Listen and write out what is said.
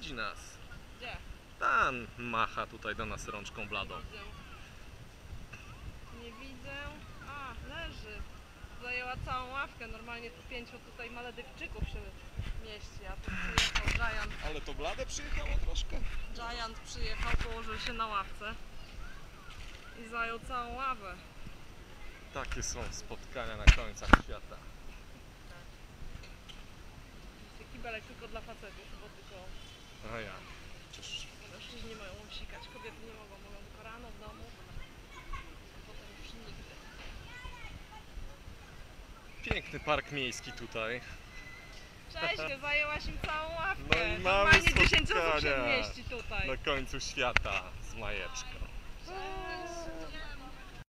widzi nas. Gdzie? Pan macha tutaj do nas rączką bladą. Widzę. Nie widzę. A, leży. Zajęła całą ławkę. Normalnie tu pięciu tutaj Maledywczyków się mieści, a tu przyjechał Giant. Ale to blade przyjechało troszkę. Giant przyjechał, położył się na ławce i zajął całą ławę. Takie są spotkania na końcach świata. Jest kibelek tylko dla facetów, bo tylko piękny park miejski tutaj. Cześć, zajęłaś im całą ławkę. No i mamy Normalnie 10 osób się mieści tutaj. Na końcu świata z majeczką.